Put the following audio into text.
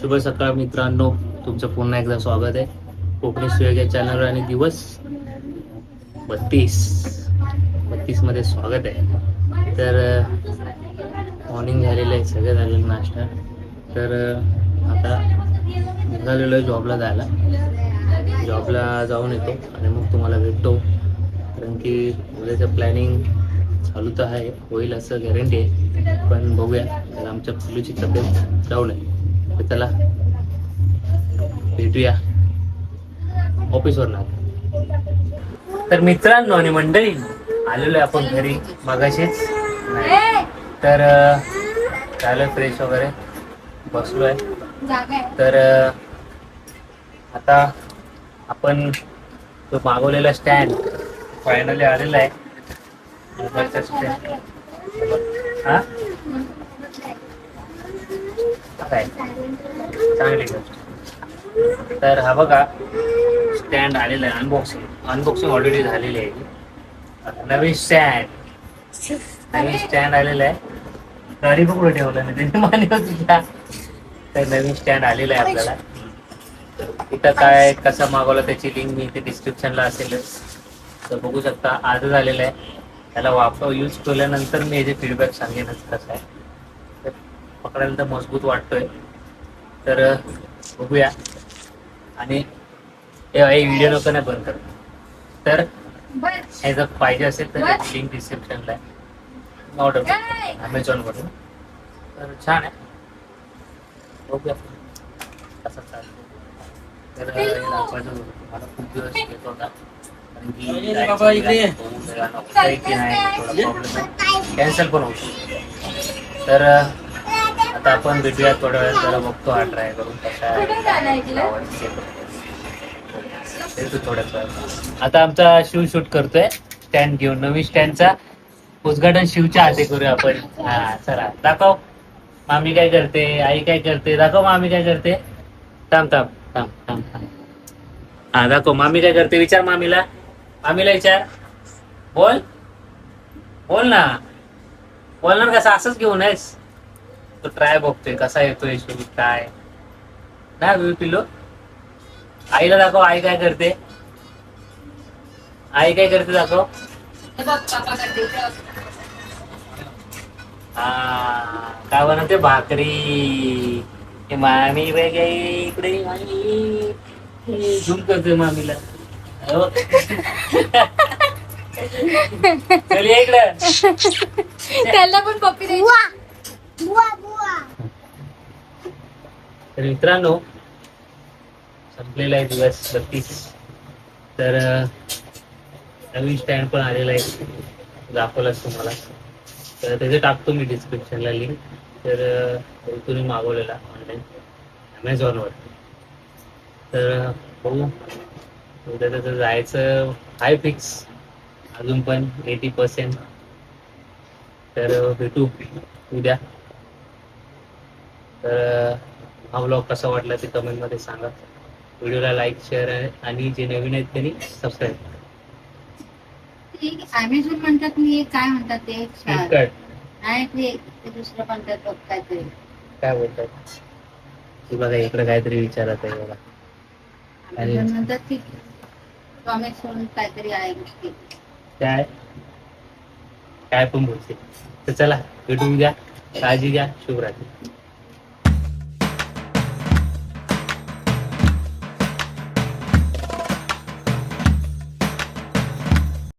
शुभ सकाळ मित्रांनो. तुमचं पुन्हा एकदा स्वागत आहे. कोकणी सुयोग चॅनलवर आणि दिवस बत्तीस. बत्तीसमध्ये स्वागत आहे. तर मॉर्निंग झालेलं आहे. सगळं झालेलं नाश्ता. तर आता निघालेलो आहे जॉबला जायला. जॉबला जाऊन येतो आणि मग तुम्हाला भेटतो. कारण की उद्याचं प्लॅनिंग चालू तर आहे. होईल असं गॅरंटी आहे. पण बघूया. तर आमच्या पिलूची तब्येत जाऊ आहे चला। भेटूया. ऑफिसवर ना तर मित्रांनो आणि मंडळी आलेलो आहे आपण घरी मगाशीच. तर झालं फ्रेश वगैरे. बसलो आहे. तर आता आपण तो मागवलेला स्टँड फायनली आलेला आहे. मोबाईलचा स्टँड हा? काय चांगली गोष्ट. तर हा बघा स्टँड आलेला आहे अनबॉक्सिंग अनबॉक्सिंग ऑलरेडी झालेली आहे नवीन स्टँड नवीन स्टँड आलेला आहे. गाडी पकडून ठेवलं नाही त्यांनी मान्य तुझ्या तर नवीन स्टँड आलेला आहे आपल्याला. इथं काय कसं मागवलं त्याची लिंक मी इथे डिस्क्रिप्शनला असेलच तर बघू शकता आजच आलेलं आहे. त्याला वापर यूज केल्यानंतर मी याचे फीडबॅक सांगेनच कसं आहे. पकडायला तर मजबूत वाटतोय. तर बघूया. आणि व्हिडिओ नको नाही बंद कर. तर हे जर पाहिजे असेल तर लिंक डिस्क्रिप्शनला आहे ऑर्डर अमेझॉनवरून तर छान आहे. बघूया. कसं चालतं तर तुम्हाला खूप दिवस येत होता. कारण की बाबा, इकडे. ये. कॅन्सल पण होऊ शकतो. तर आता आपण भेटूया थोड्या वेळात जरा बघतो हा ट्राय करून कसा थोड्याच वेळात. आता आमचा शिव शूट करतोय. स्टँड घेऊन नवीन स्टँडचा उद्घाटन शिवच्या हाते करूया आपण. हा चला. दाखव. मामी काय करते? आई काय करते? दाखव मामी काय करते. थांब थांब थांब थांब थांब. हा दाखव. मामी काय करते? विचार मामीला. मामीला विचार. बोल. बोल ना. बोलणार कसा असंच घेऊन आहेस? तो ट्राय बघतोय कसा येतोय शूट काय? ना विवी पिल्लो. आईला दाखव आई काय करते? आई काय करते दाखव? हा काय बनवते? भाकरी. हे मामी वेगळे इकडे मामी. झूम करते मामीला. हो. चल ये इकडं. त्याला पण पप्पी द्यायची. तर मित्रांनो संपलेला आहे दिवस बत्तीस. तर नवीन स्टँड पण आलेला आहे. दाखवलाच तुम्हाला. तर त्याचे टाकतो मी डिस्क्रिप्शनला लिंक तर तुम्ही मागवलेला ऑनलाईन अमेझॉनवर तर बघू हो. उद्या त्याचं जायचं हाय फिक्स अजून पण एटी पर्सेंट तर भेटू उद्या. तर हा व्लॉग कसा वाटला ते कमेंटमध्ये सांगा. व्हिडिओला लाईक शेअर आणि जे नवीन आहेत त्यांनी सबस्क्राईब अमेझॉन म्हणतात मी काय म्हणतात ते? फ्लिपकार्ट नाही ते ते दुसरं म्हणतात बघ काहीतरी. काय बोलतात? की बघा इकडे काहीतरी विचारत आहे बघा. अमेझॉन म्हणतात की कॉमिक्स म्हणून काहीतरी आहे गोष्टी. काय? काय पण बोलते. तर चला भेटून घ्या काळजी घ्या शुभरात्री.